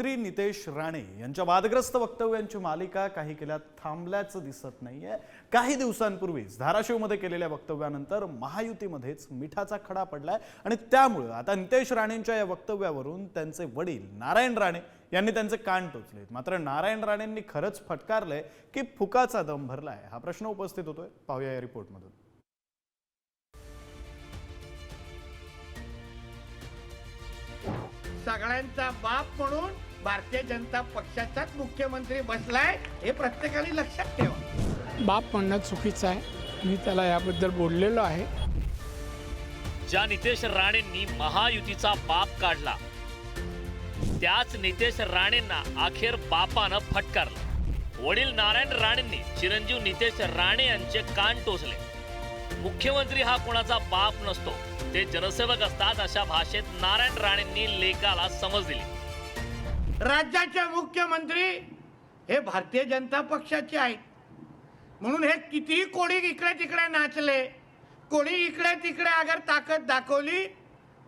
श्री नितेश राणे यांच्या वादग्रस्त वक्तव्यांची मालिका काही केल्या थांबल्याचं दिसत नाहीये. काही दिवसांपूर्वीच धाराशिवमध्ये केलेल्या वक्तव्यानंतर महायुतीमध्येच मिठाचा खडा पडलाय आणि त्यामुळं आता नितेश राणेंच्या या वक्तव्यावरून त्यांचे वडील नारायण राणे यांनी त्यांचे कान टोचलेत. मात्र नारायण राणेंनी खरंच फटकारलंय की फुकाचा दम भरलाय? हा प्रश्न उपस्थित होतोय. पाहूया या रिपोर्टमधून. सगळ्यांचा बाप म्हणून भारतीय जनता पक्षाचाच मुख्यमंत्री बसलाय हे प्रत्येकाने लक्षात ठेवा. बाप म्हणणं चुकीचं आहे. मी त्याला याबद्दल बोललेलो आहे. ज्या नितेश राणेंनी महायुतीचा बाप काढला त्याच नितेश राणेंना अखेर बापानं फटकारलं. वडील नारायण राणेंनी चिरंजीव नितेश राणे यांचे कान टोचले. मुख्यमंत्री हा कोणाचा बाप नसतो ते जनसेवक असतात अशा भाषेत नारायण राणेंनी लेखाला समज दिली. राज्याचे मुख्यमंत्री हे भारतीय जनता पक्षाचे आहेत. म्हणून हे कितीही कोणी इकडे तिकडे नाचले कोणी इकडे तिकडे अगर ताकद दाखवली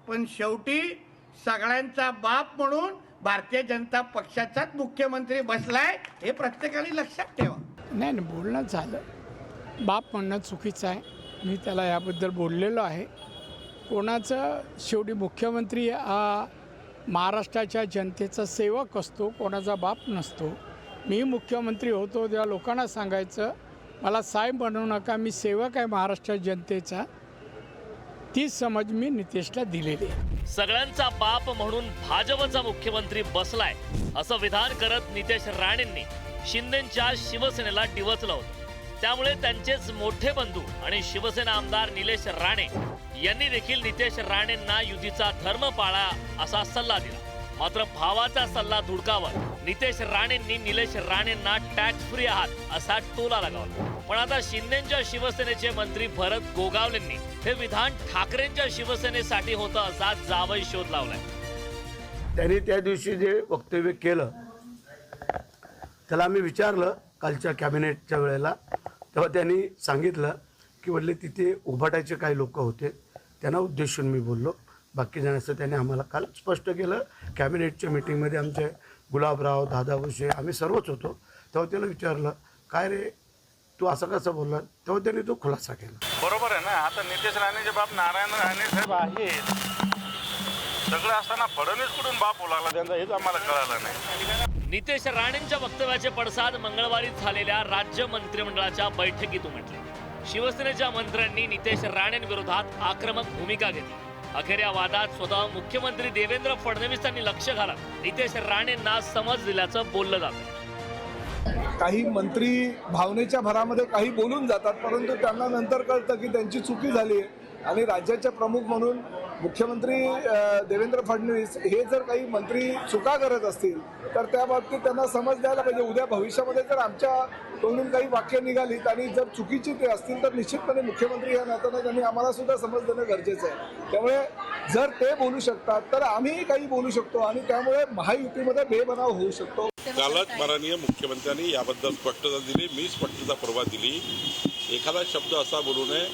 पण शेवटी सगळ्यांचा बाप म्हणून भारतीय जनता पक्षाचाच मुख्यमंत्री बसलाय हे प्रत्येकाने लक्षात ठेवा. नाही नाही बोलणं झालं. बाप म्हणणं चुकीचं आहे. मी त्याला याबद्दल बोललेलो आहे. कोणाचं शेवटी मुख्यमंत्री हा महाराष्ट्राच्या जनतेचा सेवक असतो कोणाचा बाप नसतो. मी मुख्यमंत्री होतो तेव्हा लोकांना सांगायचं मला साहेब बनवू नका मी सेवक आहे महाराष्ट्र जनतेचा. तीच समज मी नितेशला दिलेली आहे. सगळ्यांचा बाप म्हणून भाजपचा मुख्यमंत्री बसलाय असं विधान करत नितेश राणेंनी शिंदेच्या शिवसेनेला डिवचलं होतं. त्यामुळे त्यांचेच मोठे बंधू आणि शिवसेना आमदार निलेश राणे यांनी देखील नितेश राणेंना युतीचा धर्म पाळा असा सल्ला दिला. मात्र भावाचा सल्ला धुडकावर नितेश राणेंनी निलेश राणेंना टॅक्स फ्री आहात असा टोला लगावला. पण आता शिंदेच्या शिवसेनेचे मंत्री भरत गोगावलेंनी हे विधान ठाकरेंच्या शिवसेनेसाठी होतं असा जावई शोध लावलाय. त्यांनी त्या दिवशी जे वक्तव्य केलं त्याला आम्ही विचारलं कालच्या कॅबिनेटच्या वेळेला तेव्हा त्यांनी सांगितलं की वडले तिथे उभाटायचे काही लोक होते. त्यांना उद्देशून मी बोललो. बाकी जणांचं त्यांनी आम्हाला काल स्पष्ट केलं. कॅबिनेटच्या मिटिंगमध्ये आमचे गुलाबराव दादा भुसे आम्ही सर्वच होतो. तेव्हा त्याला विचारलं काय रे तू असं कसं बोलला तेव्हा त्यांनी तो खुलासा केला. बरोबर आहे ना. आता नितेश राणेचे बाप नारायण राणे साहेब आहेत. सगळं असताना फडणवीस कुठून बाप बोलायला त्यांचा हेच आम्हाला कळालं नाही. नितेश राणेंच्या वक्तव्याचे पडसाद मंगळवारी झालेल्या राज्य मंत्रिमंडळाच्या बैठकीत उमटले. शिवसेनेच्या मंत्र्यांनी नितेश राणेंविरोधात आक्रमक भूमिका घेतली. अखेर या वादात स्वतः मुख्यमंत्री देवेंद्र फडणवीसांनी लक्ष घालत नितेश राणेंना समज दिल्याचं बोललं जातं काही मंत्री भावनेच्या भरामध्ये काही बोलून जातात परंतु त्यांना नंतर कळतं की त्यांची चुकी झाली आहे. आणि राज्याचे प्रमुख म्हणून मुख्यमंत्री देवेंद्र फडणवीस हे जर काही मंत्री चुका करत असतील तर त्या बाबतीत त्यांना समज द्यायला पाहिजे. उद्या भविष्यामध्ये जर आमच्या तोंडून काही वाक्य निघालीत आणि जर चुकीची ते असतील तर निश्चितपणे मुख्यमंत्री या नात्यानं त्यांनी आम्हाला सुद्धा समज देणं गरजेचं आहे. त्यामुळे जर ते बोलू शकतात तर आम्हीही काही बोलू शकतो आणि त्यामुळे महायुतीमध्ये बेबनाव होऊ शकतो. कालच माननीय मुख्यमंत्र्यांनी याबद्दल स्पष्टता दिली मी स्पष्टता परवा दिली. एखादा शब्द असा बोलू नये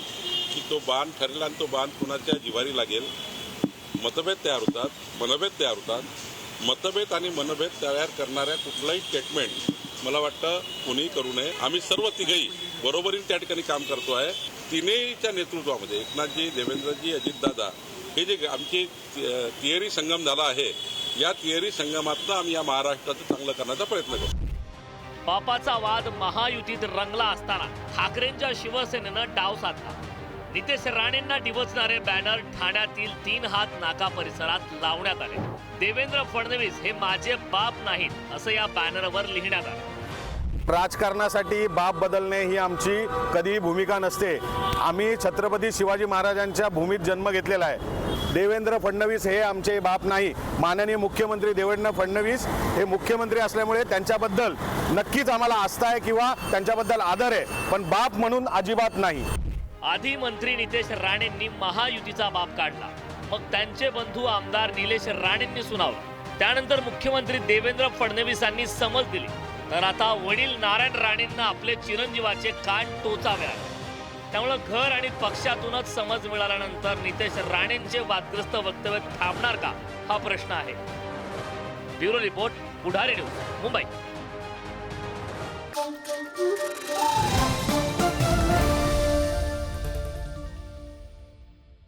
की तो बाण ठरेल आणि तो बाण कुणाच्या जिवारी लागेल? मतभेद तयार होतात मनभेद तयार होतात. मतभेद आणि मनभेद तयार करणाऱ्या कुठलाही स्टेटमेंट मला वाटतं कुणीही करू नये. आम्ही सर्व तिघही बरोबरीने त्या ठिकाणी काम करतो आहे. तिन्हीच्या नेतृत्वामध्ये एकनाथजी देवेंद्रजी अजितदादा हे जे आमची तिहेरी संगम झाला आहे या तिहेरी संगमातनं आम्ही या महाराष्ट्राचं चांगलं करण्याचा प्रयत्न करतो. बापाचा वाद महायुतीत रंगला असताना ठाकरेंच्या शिवसेनेनं डाव साधला. नितेश राणेंना डिवचणारे बॅनर ठाण्यातील तीन हात नाका परिसरात लावण्यात आले. देवेंद्र फडणवीस हे माझे बाप नाहीत असं या बॅनरवर लिहिण्यात आलं. राजकारणासाठी बाप बदलणे ही आमची कधीही भूमिका नसते. आम्ही छत्रपती शिवाजी महाराजांच्या भूमीत जन्म घेतलेला आहे. देवेंद्र फडणवीस हे आमचे बाप नाही. माननीय मुख्यमंत्री देवेंद्र फडणवीस हे मुख्यमंत्री असल्यामुळे त्यांच्याबद्दल नक्कीच आम्हाला आस्था आहे किंवा त्यांच्याबद्दल आदर आहे. पण बाप म्हणून अजिबात नाही. आधी मंत्री नितेश राणेंनी महायुतीचा बाप काढला. मग त्यांचे बंधू आमदार निलेश राणेंनी सुनावला. त्यानंतर मुख्यमंत्री देवेंद्र फडणवीसांनी समज दिली. तर आता वडील नारायण राणेंना आपले चिरंजीवाचे कान टोचावे लागले त्यामुळं घर आणि पक्षातूनच समज मिळाल्यानंतर नितेश राणेंचे वादग्रस्त वक्तव्य थांबणार का? हा प्रश्न आहे. Bureau report Pudhari news Mumbai.